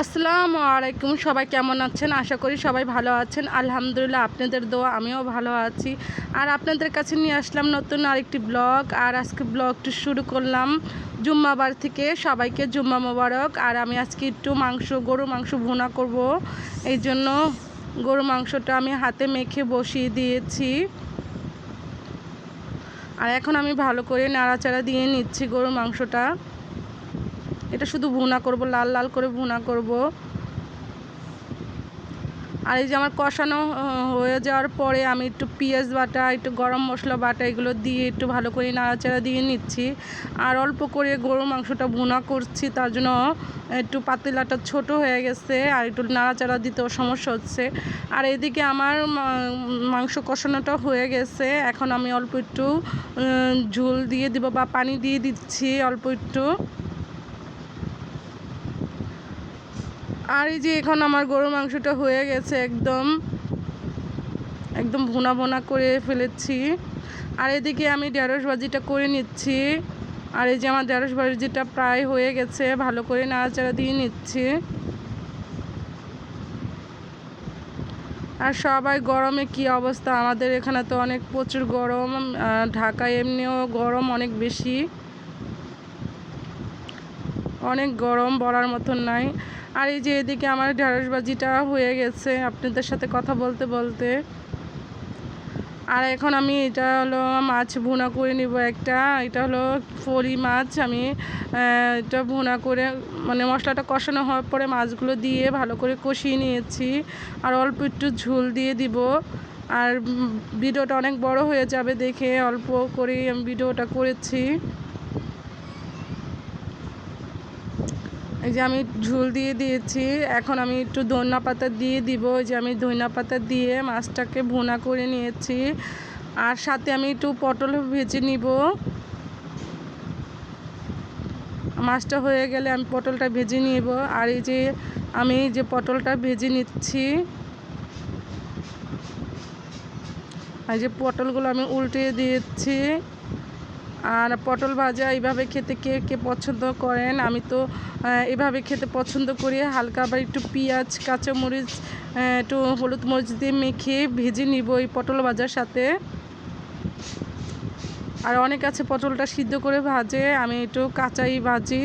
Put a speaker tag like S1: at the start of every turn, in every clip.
S1: আসসালামু আলাইকুম, সবাই কেমন আছেন? আশা করি সবাই ভালো আছেন। আলহামদুলিল্লাহ, আপনাদের দোয়া, আমিও ভালো আছি। আর আপনাদের কাছে নিয়ে আসলাম নতুন আরেকটি ব্লগ। আর আজকে ব্লগটি শুরু করলাম জুম্মাবার থেকে। সবাইকে জুম্মা মোবারক। আর আমি আজকে একটু মাংস গরু মাংস ভুনা করব। এই জন্য গরু মাংসটা আমি হাতে মেখে বসিয়ে দিয়েছি। আর এখন আমি ভালো করে নাড়াচাড়া দিয়ে নিচ্ছি গরুর মাংসটা। এটা শুধু ভুনা করব, লাল লাল করে ভুনা করব। আর এই যে আমার কষানো হয়ে যাওয়ার পরে আমি একটু পেঁয়াজ বাটা, একটু গরম মশলা বাটা এগুলো দিয়ে একটু ভালো করে নাড়াচাড়া দিয়ে নিচ্ছি। আর অল্প করে গরু মাংসটা ভুনা করছি, তার জন্য একটু পাতিলাটা ছোট হয়ে গেছে আর একটু নাড়াচাড়া দিতেও সমস্যা হচ্ছে। আর এদিকে আমার মাংস কষানোটা হয়ে গেছে, এখন আমি অল্প একটু ঝোল দিয়ে দিব বা পানি দিয়ে দিচ্ছি অল্প একটু। আর এই যে এখন আমার গরুর মাংসটা হয়ে গেছে একদম একদম ভুনা ভোনা করে ফেলেছি। আর এদিকে আমি ঢেঁড়স ভাজিটা করে নিচ্ছি। আর এই যে আমার ঢেঁড়স ভাজিটা প্রায় হয়ে গেছে, ভালো করে নাড়াচাড়া দিয়ে নিচ্ছি। আর সবাই গরমে কি অবস্থা? আমাদের এখানে তো অনেক প্রচুর গরম ঢাকায় এমনিও গরম অনেক বেশি। অনেক গরম বলার মতন নাই। আর এই যে এদিকে আমার ঢেঁড়সবাজিটা হয়ে গেছে, আপনাদের সাথে কথা বলতে বলতে। আর এখন আমি এটা হলো মাছ ভুনা করে নিব একটা, এটা হলো ফরি মাছ। আমি এটা ভুনা করে মানে মশলাটা কষানো হওয়ার পরে মাছগুলো দিয়ে ভালো করে কষিয়ে নিয়েছি। আর অল্প একটু ঝোল দিয়ে দিব। আর ভিডিওটা অনেক বড় হয়ে যাবে দেখে অল্প করেই আমি ভিডিওটা করেছি। এই যে আমি ঝুল দিয়ে দিয়েছি, এখন আমি একটু ধনিয়া পাতা দিয়ে দিব। যে আমি ধনিয়া পাতা দিয়ে মাছটাকে ভুনা করে নিয়েছি। আর সাথে আমি একটু পটল ভেজে নিব। মাছটা হয়ে গেলে আমি পটলটা ভেজে নিব। আর এই যে আমি যে পটলটা ভেজে নিচ্ছি আর যে পটলগুলো আমি উল্টে দিয়েছি। আর পটল ভাজা এইভাবে খেতে কে কে পছন্দ করেন? আমি তো এভাবে খেতে পছন্দ করি। হালকা আবার একটু পেঁয়াজ, কাঁচামরিচ একটু হলুদ মরিচ দিয়ে মেখে ভেজে নিব এই পটল ভাজার সাথে। আর অনেক আছে পটলটা সিদ্ধ করে ভাজে, আমি একটু কাঁচাই ভাজি।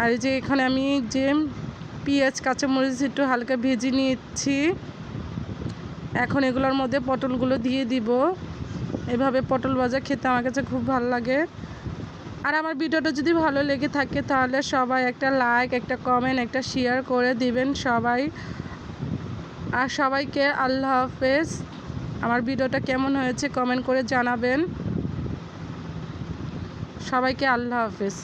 S1: আর এই যে এখানে আমি যে পেঁয়াজ, কাঁচামরিচ একটু হালকা ভেজে নিচ্ছি। এখন এগুলোর মধ্যে পটলগুলো দিয়ে দিব। এভাবে পটল ভাজা খেতে আমার কাছে খুব ভালো লাগে। আর আমার ভিডিওটা যদি ভালো লেগে থাকে তাহলে সবাই একটা লাইক একটা কমেন্ট একটা শেয়ার করে দিবেন সবাই। আর সবাইকে আল্লাহ হাফেজ। আমার ভিডিওটা কেমন হয়েছে কমেন্ট করে জানাবেন। সবাইকে আল্লাহ হাফেজ।